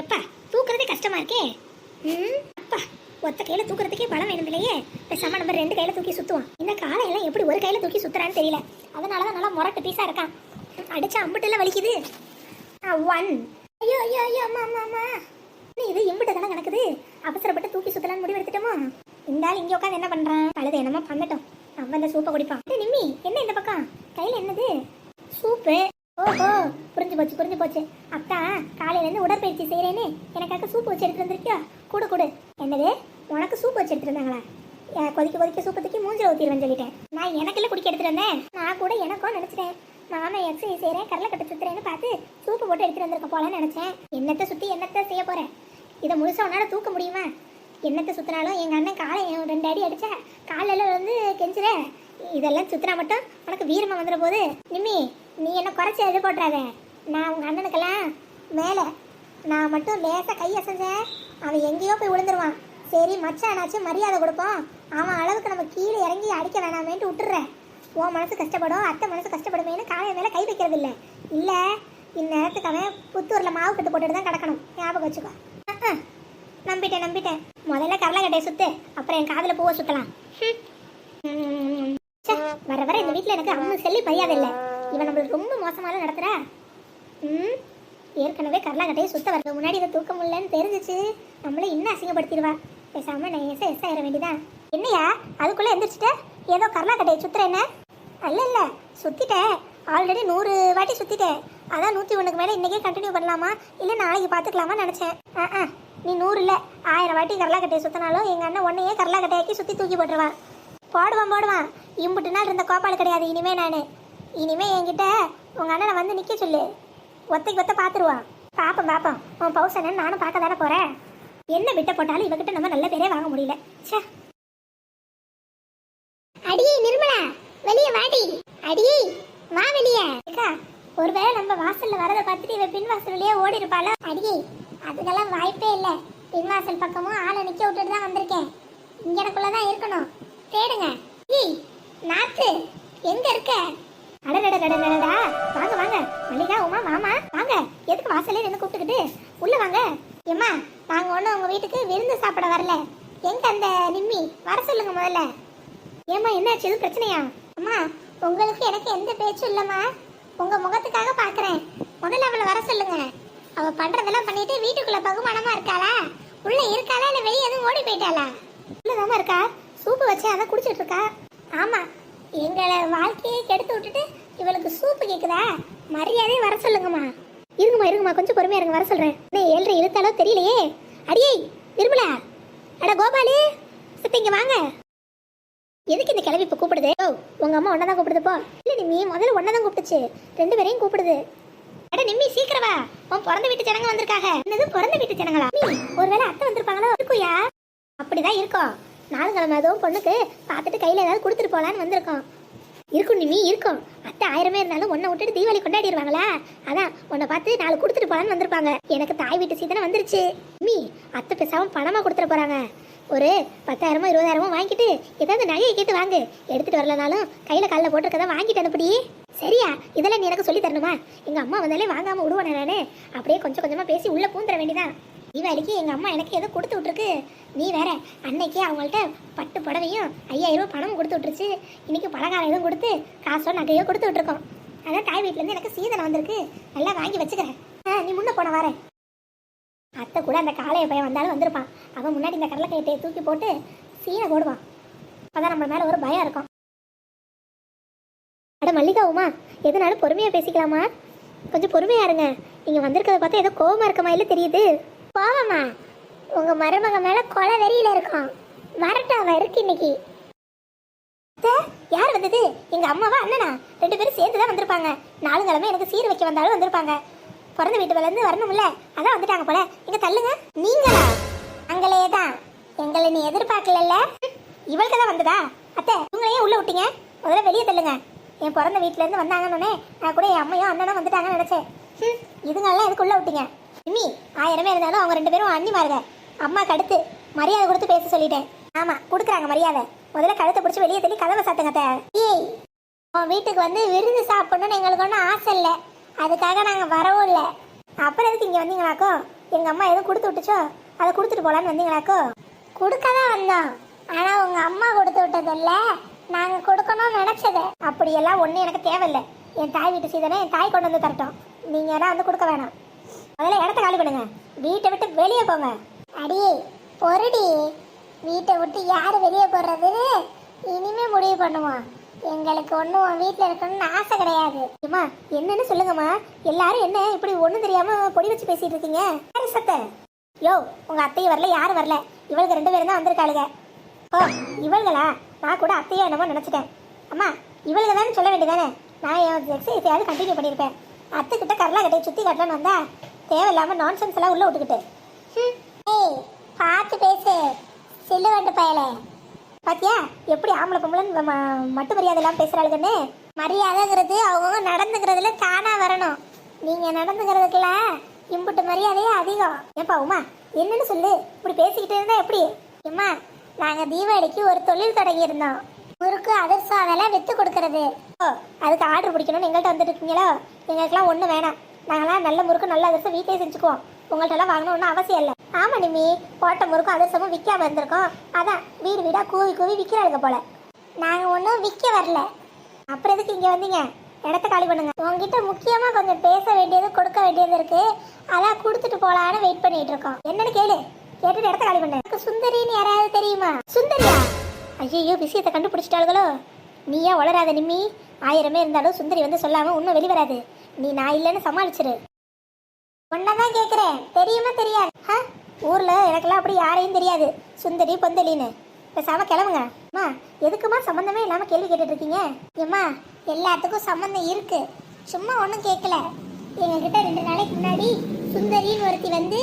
எப்பா தூக்குறதே கஷ்டமா இருக்கே? ம்? அப்பா ஒத்த கையில தூக்குறதுக்கே பலம் வேணும் இல்லையே பேசாம நம்ம ரெண்டு கையில தூக்கி சுத்துவோம். இந்த காலையெல்லாம் எப்படி ஒரு கையில தூக்கி சுத்துறான்னு தெரியல. அதனாலதான் நல்லா முரட்டு பீஸா இருக்கான். அடிச்சா அம்புட்டுல வலிக்குது. ஒன் ஐயோ ஐயோ ஐயோ அம்மா அம்மா அம்மா. இது இம்புட்டு தானே கிடக்குது? அவசரப்பட்டு தூக்கி சுத்தலான்னு முடிவு எடுத்துட்டோமோ? இந்த ஆள் இங்கே உட்காந்து என்ன பண்றான்? பழுது என்னமோ பண்ணட்டும். நம்ம இந்த சூப்பை குடிப்பான். நிம்மி என்ன இந்த பக்கம்? கையில என்னது? சூப்பு. ஓஹோ புரிஞ்சு போச்சு புரிஞ்சு போச்சு. அக்கா காலையிலேருந்து உடற்பயிற்சி செய்கிறேன்னு எனக்காக சூப் வச்சு எடுத்துட்டு வந்திருக்கியா? கூட கொடு. என்னது? உனக்கு சூப் வச்சு எடுத்துருந்தாங்களா கொதிக்க கொதிக்க சூப்பு தூக்கி மூஞ்சில ஊத்திடுவேன் சொல்லிட்டேன். நான் எனக்குள்ள குடிக்க எடுத்துட்டு வந்தேன். நான் கூட எனக்கும் நினச்சிட்டேன். நானும் எக்ஸசைஸ் செய்கிறேன் கடலை கட்டு சுத்துறேன்னு பார்த்து சூப்பு போட்டு எடுத்துட்டு வந்திருக்க போலன்னு நினைச்சேன். என்னத்தை சுற்றி என்னத்தை செய்ய போகிறேன் இதை முழுசா உன்னால தூக்க முடியுமா? என்னத்தை சுத்தினாலும் எங்கள் அண்ணன் காலை ரெண்டு அடி அடித்தா காலையில் வந்து கெஞ்சுற. இதெல்லாம் சுத்தினா மட்டும் உனக்கு வீரமாக வந்துட போது. நிம்மி நீ என்ன குறைச்சி எது போட்டுறாத? நான் உங்கள் அண்ணனுக்கெல்லாம் மேலே நான் மட்டும் லேசாக கை அசைஞ்சேன் அவன் எங்கேயோ போய் விழுந்துருவான். சரி மச்சானாச்சும் மரியாதை கொடுப்போம். அவன் அளவுக்கு நம்ம கீழே இறங்கி அடிக்க வேணாமேன்ட்டு விட்டுறேன் உன் மனசு கஷ்டப்படும் அத்தை மனசு கஷ்டப்படுமேனு காலையை மேலே கை வைக்கிறது இல்லை இல்லை இந்நேரத்துக்கு அவன் புத்தூரில் மாவு கட்டு போட்டுட்டு தான் கிடக்கணும். ஞாபகம் வச்சுக்கோ. அஹ், நம்பிட்டேன் நம்பிட்டேன். முதல்ல கரலக்கட்டையை சுத்து அப்புறம் என் காதில் பூவை சுத்தலாம். வர வர இந்த வீட்டில் எனக்கு அம்மா செல்லி மரியாதை இல்லை இவன் நம்மளுக்கு ரொம்ப மோசமாக நடத்துறா. ம் ஏற்கனவே கரலாக்கட்டையை சுத்த வரது முன்னாடி இதை தூக்க முடியலன்னு தெரிஞ்சிச்சு. நம்மள இன்னும் அசிங்கப்படுத்திடுவா. பேசாம நான் எஸ் எஸ் ஆயிட வேண்டியதான் என்னையா அதுக்குள்ள எந்திரிச்சிட்ட? ஏதோ கரலாக்கட்டையை சுத்துற என்ன? அல்ல இல்ல சுத்திட்டேன். ஆல்ரெடி நூறு வாட்டி சுத்திட்டேன். அதான் நூத்தி ஒண்ணுக்கு மேல இன்னைக்கே கண்டினியூ பண்ணலாமா? இல்ல நாளைக்கு பாத்துக்கலாமா நினைச்சேன். ஆ ஆ. நீ நூறு இல்லை ஆயிரம் வாட்டி கடலக்கட்டையை சுற்றினாலும் எங்கள் அண்ணன் உன்னையே கடலக்கட்டையாக்கி சுற்றி தூக்கி போட்டுருவான். போடுவான் போடுவான். இம்புட்டு நாள் இருந்த கோபால் கிடையாது இனிமே நான். இனிமே என்கிட்ட உங்கள் அண்ணனை வந்து நிற்க சொல்லு. ஒத்தைக்கு ஒத்த பார்த்துருவான் பாப்போம் பாப்போம். உன் பௌசனை நானும் பார்க்க தானே போகிறேன் என்ன விட்ட போட்டாலும் இவகிட்ட நம்ம நல்ல பேரே வாங்க முடியல. ச்சே அடியே நிர்மலா வெளிய வாடி அடியே வா வெளிய அக்கா ஒருவேளை நம்ம வாசல்ல வரத பார்த்துட்டு இவ பின் வழியா ஓடி இருப்பாளோ அடியே அதுக்கெல்லாம் வாய்ப்பே இல்ல. பின்வாசல் பக்கமும் ஆளை நிக்க விட்டுட்டு தான் வந்திருக்கேன். இங்கனக்குள்ள தான் இருக்கணும். தேடுங்க. ஏய் நாத்து எங்க இருக்க? அடடடடடடா வாங்க வாங்க. மல்லிகா உமா மாமா வாங்க. எதுக்கு வாசல்ல நின்னு கூப்பிட்டுக்கிட்டு? உள்ள வாங்க. ஏம்மா நாங்க ஒண்ணு உங்க வீட்டுக்கு விருந்து சாப்பிட வரல. எங்க அந்த நிம்மி? வர சொல்லுங்க முதல்ல. ஏம்மா என்னாச்சு? எதுவும் பிரச்சனையா? அம்மா உங்களுக்கு எனக்கு எந்த பேச்சும் இல்லம்மா. உங்க முகத்துக்காக பாக்குறேன் முதல்ல அவளை வர சொல்லுங்க. அவ பண்றதெல்லாம் பண்ணிட்டு வீட்டுக்குள்ள பகுமானமா இருக்காளா? உள்ள இருக்காளா இல்ல வெளியே எதுவும் ஓடி போயிட்டாளா? உள்ளதாம இருக்கா? சூப்பு வச்சு அதை குடிச்சிட்டு இருக்கா? ஆமா. எங்களை வாழ்க்கையை கெடுத்து விட்டுட்டு இவளுக்கு சூப்பு கேக்குதா? மரியாதையே வர சொல்லுங்கம்மா. இருங்கம்மா இருங்கம்மா. கொஞ்சம் பொறுமையா இருங்க. வர சொல்றேன். என்ன ஏழ்ரை இழுத்தாலோ தெரியலையே. அடியே நிர்மலா. அட கோபாலி சித்திங்க வாங்க. எதுக்கு இந்த கிளவி இப்போ கூப்பிடுது? ஓ உங்க அம்மா ஒன்னதான் கூப்பிடுது போ. இல்லை நிம்மி முதல்ல ஒன்னதான் கூப்பிட்டுச்சு. ரெண்டு பேரையும் கூப்பிடுது. அட நிம்மி சீக்கிரவா உன் பிறந்த வீட்டு ஜனங்க வந்திருக்காங்க. என்னது பிறந்த வீட்டு ஜனங்களா? நிம்மி, ஒருவேளை அத்தை வந்திருப்பாங்களோ? இருக்குயா? அப்படிதான் இருக்கும். நாலுங்கிழமை அதுவும் பொண்ணுக்கு பார்த்துட்டு கையில் ஏதாவது கொடுத்துட்டு போலான்னு வந்திருக்கோம். இருக்கும் நிம்மி இருக்கும். அத்தை ஆயிரமே இருந்தாலும் உன்னை விட்டுட்டு தீபாவளி கொண்டாடிடுவாங்களா? அதான் உன்னை பார்த்து நாலு கொடுத்துட்டு போகலான்னு வந்திருப்பாங்க. எனக்கு தாய் வீட்டு சீதனை வந்துருச்சு. நிம்மி அத்தை பேசாமல் பணமாக கொடுத்துட்டு போகிறாங்க ஒரு பத்தாயிரமோ இருபதாயிரமோ வாங்கிட்டு ஏதாவது நகையை கேட்டு வாங்கு. எடுத்துட்டு வரலனாலும் கையில காலில் போட்டிருக்கதான் வாங்கிட்டு அனுப்படி. சரியா? இதெல்லாம் நீ எனக்கு சொல்லி தரணுமா? எங்க அம்மா வந்தாலே வாங்காம விடுவேன் நான். அப்படியே கொஞ்சம் கொஞ்சமா பேசி உள்ள பூந்துட வேண்டியதான் தீபாவளிக்கு எங்க அம்மா எனக்கு ஏதோ கொடுத்து விட்டுருக்கு. நீ வேற அன்னைக்கு அவங்கள்ட்ட பட்டு புடவையும் ஐயாயிரம் ரூபாய் பணமும் கொடுத்து விட்டுருச்சு. இன்னைக்கு பலகாரம் எதுவும் கொடுத்து காசோ நகையோ கொடுத்து விட்டுருக்கோம். அதான் தாய் வீட்ல இருந்து எனக்கு சீதனை வந்திருக்கு. நல்லா வாங்கி வச்சுக்கிறேன். ஆ, நீ முன்ன போன வரேன் அத்தை கூட அந்த காளைய பையன் வந்தாலும் வந்திருப்பான். அவன் முன்னாடி இந்த கடலைக்கையை தூக்கி போட்டு சீனை போடுவான். அதான் நம்ம மேலே ஒரு பயம் இருக்கும். அட மல்லிகா உமா எதுனாலும் பொறுமையாக பேசிக்கலாமா? கொஞ்சம் பொறுமையாக இருங்க. நீங்கள் வந்திருக்கிறத பார்த்தா ஏதோ கோவமா இருக்க மாதிரி தெரியுது? கோவமா? உங்கள் மருமக மேலே கொலை வெறியில் இருக்கும். வரட்டும் அவன் இருக்கு இன்னைக்கு. யார் வந்தது? எங்கள் அம்மாவா அண்ணனா? ரெண்டு பேரும் சேர்ந்து தான் வந்திருப்பாங்க நாலுங்கிழமை எனக்கு சீர் வைக்க வந்தாலும் வந்திருப்பாங்க. பிறந்த வீட்டு இருந்து வரணும்ல? அதான் வந்துட்டாங்க போல. இங்க தள்ளுங்க. நீங்களா? அங்களே தான் எங்களை நீ எதிர்பார்க்கல இவளுக்கு தான் வந்ததா? அத்தை உங்களையே உள்ள விட்டீங்க? முதல்ல வெளியே தள்ளுங்க. என் பிறந்த வீட்ல இருந்து வந்தாங்கன்னு நான் கூட என் அம்மையும் அண்ணனும் வந்துட்டாங்கன்னு நினைச்சேன். இதுங்கெல்லாம் எதுக்கு உள்ள விட்டீங்க? இம்மி ஆயிரமே இருந்தாலும் அவங்க ரெண்டு பேரும் அண்ணிமாருங்க. அம்மா கடுத்து மரியாதை கொடுத்து பேச சொல்லிட்டேன். ஆமா கொடுக்குறாங்க மரியாதை. முதல்ல கழுத்தை பிடிச்சி வெளியே தள்ளி கதவை சாத்துங்க ஏய் உன் வீட்டுக்கு வந்து விருந்து சாப்பிடணும்னு எங்களுக்கு ஒன்றும் ஆசை இல்லை. அதுக்காக நாங்கள் வரவும் இல்லை. அப்புறம் எதுக்கு இங்கே வந்தீங்களாக்கோ? எங்கள் அம்மா எதுவும் கொடுத்து விட்டுச்சோ? அதை கொடுத்துட்டு போகலான்னு வந்தீங்களாக்கோ? கொடுக்க தான் வந்தோம். ஆனால் உங்கள் அம்மா கொடுத்து விட்டதில்ல நாங்கள் கொடுக்கணும்னு நினச்சது. அப்படியெல்லாம் ஒன்றும் எனக்கு தேவையில்லை. என் தாய் வீட்டு சீதனை என் தாய் கொண்டு வந்து தரட்டும். நீங்கள் எல்லாம் வந்து கொடுக்க வேணாம். முதல்ல இடத்த காலி பண்ணுங்க. வீட்டை விட்டு வெளியே போங்க. அடி பொருடி வீட்டை விட்டு யார் வெளியே போடுறதுன்னு இனிமே முடிவு பண்ணுவோம். எங்களுக்கு ஒன்றும் உன் வீட்டில் இருக்கணும்னு ஆசை கிடையாது. அம்மா என்னன்னு சொல்லுங்கம்மா. எல்லாரும் என்ன இப்படி ஒன்றும் தெரியாம பொடி வச்சு பேசிட்டு இருக்கீங்க? யாரு சத்த? யோ உங்க அத்தையும் வரல யாரும் வரல. இவளுக்கு ரெண்டு பேரும் தான் வந்திருக்காளுங்க. ஓ இவள்களா நான் கூட அத்தையோ என்னமோ நினச்சிட்டேன். அம்மா இவளுக்கு தானே சொல்ல வேண்டியதானே? நான் என் எக்ஸசைஸையாவது கண்டினியூ பண்ணியிருப்பேன் அத்தை கிட்ட கரலா கட்டையை சுற்றி கட்டலன்னு வந்தா தேவையில்லாமல் நான்சென்ஸ் எல்லாம் உள்ளே விட்டுக்கிட்டு. ஹம். ஏய் பார்த்து பேசு. சில்லுவண்டு பயலே. பாத்தியா? எப்படி ஆம்பளை பொம்பளைன்னு ம- மட்டு மரியாதை இல்லாம பேசுறாளுங்கன்னு மரியாதைங்கிறது அவங்க நடந்துக்கிறதுல தானா வரணும். நீங்க நடந்துக்கிறதுக்கெல்லாம் இம்புட்டு மரியாதையே அதிகம். ஏப்பா உமா என்னன்னு சொல்லு? இப்படி பேசிக்கிட்டு இருந்தா எப்படி? அம்மா நாங்க தீபாவளிக்கு ஒரு தொழில் தொடங்கியிருந்தோம். முறுக்கு அதிர்சம் அதெல்லாம் வித்து கொடுக்கறது. ஓ அதுக்கு ஆர்டர் பிடிக்கணும்னு எங்கள்கிட்ட வந்துட்டு இருக்கீங்களோ எங்களுக்கெல்லாம் ஒன்றும் வேணாம். நாங்களாம் நல்ல முறுக்கு நல்ல அதிர்சம் வீட்டிலே செஞ்சுக்குவோம். உங்கள்கிட்ட எல்லாம் வாங்கணும் ஒன்றும் அவசியம் இல்லை. ஆமா நிம்மி போட்ட முறுக்கும் அதிர்சமும் விற்காம இருந்திருக்கோம். அதான் வீடு வீடாக கூவி கூவி விற்கிறாளுங்க போல. நாங்கள் ஒன்றும் விற்க வரல. அப்புறம் எதுக்கு இங்கே வந்தீங்க? இடத்த காலி பண்ணுங்க. உங்ககிட்ட முக்கியமாக கொஞ்சம் பேச வேண்டியது கொடுக்க வேண்டியது இருக்கு. அதான் கொடுத்துட்டு போலான்னு வெயிட் பண்ணிட்டு இருக்கோம். என்னன்னு கேளு. கேட்டுட்டு இடத்த காலி பண்ணு. சுந்தரின்னு யாராவது தெரியுமா? சுந்தரியா? ஐயோ விஷயத்தை கண்டுபிடிச்சிட்டாளுகளோ? நீயா வளராத நிம்மி? ஆயிரமே இருந்தாலும் சுந்தரி வந்து சொல்லாம உண்மை வெளிவராது நீ நான் இல்லைன்னு சமாளிச்சிரு. ஒன்னதான் கேட்குறேன் தெரியுமா தெரியாது? ஹ? ஊரில் எனக்கெல்லாம் அப்படி யாரையும் தெரியாது. சுந்தரி பொந்தலின்னு பேசாம கிளம்புங்க. அம்மா எதுக்குமா சம்மந்தமே இல்லாமல் கேள்வி கேட்டுட்டு இருக்கீங்க ஏம்மா எல்லாத்துக்கும் சம்மந்தம் இருக்கு. சும்மா ஒன்றும் கேட்கல எங்ககிட்ட ரெண்டு நாளைக்கு முன்னாடி சுந்தரின்னு ஒருத்தி வந்து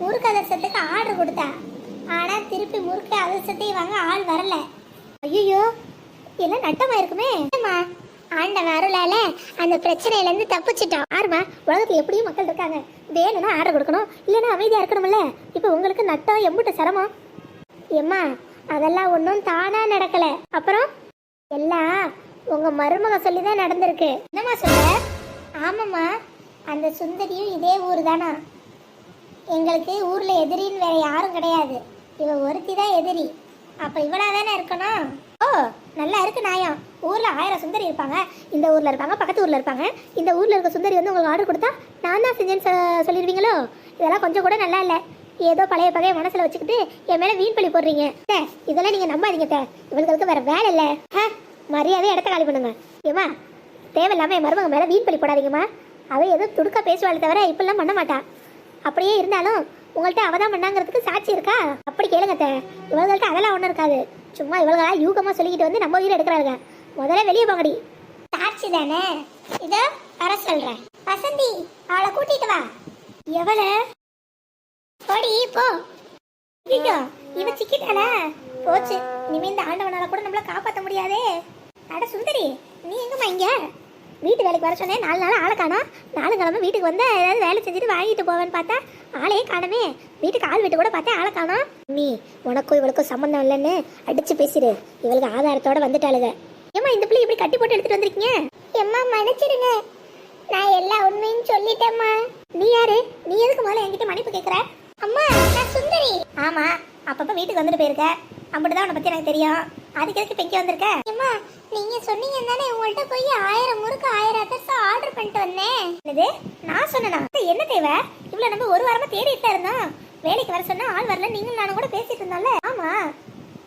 முறுக்கு அதிர்சத்துக்கு ஆர்டர் கொடுத்தா. ஆனால் திருப்பி முறுக்கு அதிர்சத்தையும் வாங்க ஆள் வரல. ஐயோ எல்லாம் நட்டமா இருக்குமே ஏம்மா ஆண்டவன் அருளால அந்த பிரச்சனையில இருந்து தப்பிச்சிட்டோம். ஆர்வா உலகத்துல எப்படியும் மக்கள் இருக்காங்க. வேணும்னா ஆர்டர் கொடுக்கணும். இல்லைன்னா அமைதியா இருக்கணும்ல. இப்போ உங்களுக்கு நட்டம் எம்புட்ட சிரமம் ஏம்மா அதெல்லாம் ஒன்றும் தானா நடக்கல. அப்புறம்? எல்லாம் உங்க மருமக சொல்லி தான் நடந்திருக்கு. என்னம்மா சொல்ல ஆமாம்மா அந்த சுந்தரியும் இதே ஊர் தானா எங்களுக்கு ஊரில் எதிரின்னு வேற யாரும் கிடையாது. இவ ஒருத்தி தான் எதிரி. அப்போ இவளா தானே இருக்கணும்? ஓ நல்லா இருக்கு நாயம் ஊரில் ஆயிரம் சுந்தரி இருப்பாங்க. இந்த ஊரில் இருப்பாங்க பக்கத்து ஊரில் இருப்பாங்க. இந்த ஊரில் இருக்க சுந்தரி வந்து உங்களுக்கு ஆர்டர் கொடுத்தா நான் தான் செஞ்சேன்னு சொ- சொல்லிடுவீங்களோ? இதெல்லாம் கொஞ்சம் கூட நல்லா இல்லை. ஏதோ பழைய பகையை மனசில் வச்சுக்கிட்டு என் மேலே வீண் பழி போடுறீங்க. தே, இதெல்லாம் நீங்கள் நம்பாதீங்க தே. இவங்களுக்கு வேறு வேலை இல்லை. ஹ, மரியாதை இடத்த காலி பண்ணுங்க. ஏமா தேவையில்லாமல் என் மருமக மேலே வீண் பழி போடாதீங்கம்மா. அவள் ஏதோ துடுக்க பேசுவாள் தவிர இப்பெல்லாம் பண்ண மாட்டா. அப்படியே இருந்தாலும் உங்கள்ட்ட அவ தான் பண்ணாங்கிறதுக்கு சாட்சி இருக்கா? அப்படி கேளுங்க அத்தை. இவங்கள்ட்ட அதெல்லாம் ஒன்றும் இருக்காது. சும்மா இவங்களா யூகமாக சொல்லிக்கிட்டு வந்து நம்ம உயிரை எடுக்கிறாருங்க முதல்ல வெளியே போங்கடி. சாட்சி தானே? இதோ வர சொல்றேன். வசந்தி அவளை கூட்டிட்டு வா. எவள? போடி போ. ஐயோ இவ சிக்கிட்டாளா? போச்சு. இனிமே இந்த ஆண்டவனால கூட நம்மள காப்பாத்த முடியாதே. அட சுந்தரி நீ எங்கம்மா இங்க? வீட்டு வேலைக்கு வர சொன்னேன். நாலு நாள் ஆளை காணோம். நாலு கிழமை வீட்டுக்கு வந்து ஏதாவது வேலை செஞ்சுட்டு வாங்கிட்டு போவேன்னு பார்த்தா ஆளையே காணமே. வீட்டுக்கு ஆள் விட்டு கூட பார்த்தா ஆளை காணோம். நீ உனக்கும் இவளுக்கும் சம்மந்தம் இல்லைன்னு அடிச்சு பேசிடு. இவளுக்கு ஆதாரத்தோட வந்துட்டாளுங்க ஏம்மா இந்த பிள்ளை இப்படி கட்டி போட்டு எடுத்துட்டு வந்திருக்கீங்க? எம்மா மன்னிச்சிடுங்க. நான் எல்லா உண்மையும் சொல்லிட்டேம்மா. நீ யாரு? நீ எதுக்கு முதல்ல என்கிட்ட மன்னிப்பு கேக்குற? அம்மா நான் சுந்தரி. ஆமா அப்பப்ப வீட்டுக்கு வந்துட்டு போயிருக்க. அப்படிதான் உன்னை பத்தி எனக்கு தெரியும். அதுக்கு எதுக்கு பெக்கி வந்திருக்க? அம்மா நீங்க சொன்னீங்க தானே உங்கள்ட்ட போய் ஆயிரம் முறுக்கு ஆயிரம் அதிர்சம் ஆர்டர் பண்ணிட்டு வந்தேன். இது நான் சொன்னேனா? என்ன தேவை? இவ்வளவு நம்ம ஒரு வாரமா தேடிட்டு இருந்தோம். வேலைக்கு வர சொன்னா ஆள் வரல. நீங்களும் நானும் கூட பேசிட்டு இருந்தோம்ல. ஆமா.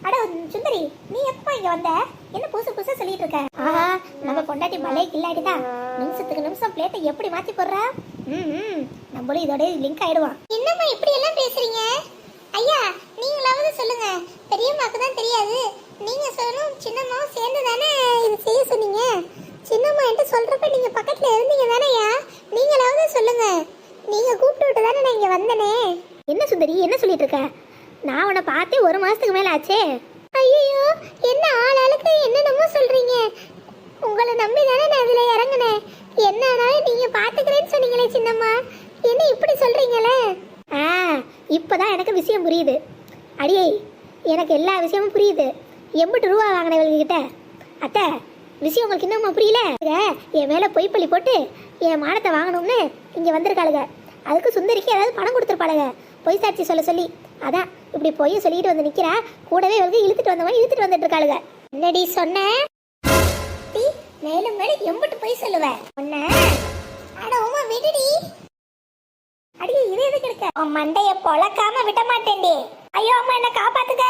அட சுந்தரி நீ எப்போ இங்க வந்த? என்ன புதுசு புதுசா சொல்லிட்டு இருக்க? ஆஹா நம்ம பொண்டாட்டி மலை கில்லாடிதான் நிமிஷத்துக்கு நிமிஷம் பிளேட்டை எப்படி மாத்தி போடுறா? ம் ம், நம்மளும் இதோட லிங்க் ஆயிடுவான் என்னம்மா இப்படி எல்லாம் பேசுறீங்க? ஐயா நீங்களாவது சொல்லுங்க. பெரியம்மாக்கு தான் தெரியாது. நீங்க சொல்லணும் சின்னம்மாவும் சேர்ந்து தானே இது செய்ய சொன்னீங்க? சின்னம்மா என்கிட்ட சொல்றப்ப நீங்க பக்கத்துல இருந்தீங்க தானேயா நீங்களாவது சொல்லுங்க. நீங்க கூப்பிட்டு விட்டு தானே நான் இங்க வந்தனே? என்ன சுந்தரி என்ன சொல்லிட்டு இருக்க? நான் உன்னை பார்த்தே ஒரு மாசத்துக்கு மேல ஆச்சே. ஐயோ என்ன ஆள் ஆளுக்கு என்னென்னமோ சொல்றீங்க. உங்களை நம்பி தானே நான் இதுல இறங்குனேன். என்ன ஆனாலும் நீங்க பாத்துக்கிறேன்னு சொன்னீங்களே சின்னம்மா. என்ன இப்படி சொல்றீங்களே? ஆ இப்பதான் எனக்கு விஷயம் புரியுது. அடியே எனக்கு எல்லா விஷயமும் புரியுது. எண்பது ரூபா வாங்கினவங்க கிட்ட. அத்தை விஷயம் உங்களுக்கு இன்னுமா புரியல? என் மேலே பொய்ப்பள்ளி போட்டு என் மானத்தை வாங்கணும்னு இங்கே வந்திருக்காளுங்க. அதுக்கு சுந்தரிக்கு ஏதாவது பணம் கொடுத்துருப்பாளுங்க. பொய் சாட்சி சொல்ல சொல்லி. அதான் இப்படி பொய்ய சொல்லிட்டு வந்து நிக்கிறா கூடவே இவளுக்கு இழுத்துட்டு வந்தவன் இழுத்துட்டு வந்துட்டு இருக்காளுங்க என்னடி சொன்ன? மேலும் மேலும் எம்பிட்டு பொய் சொல்லுவ. உன்ன? அட உமா விடுடி. அடியே இது எதுக்கு இருக்க உன் மண்டைய பொழக்காம விட மாட்டேன்டி. ஐயோ அம்மா என்ன காப்பாத்துக்க.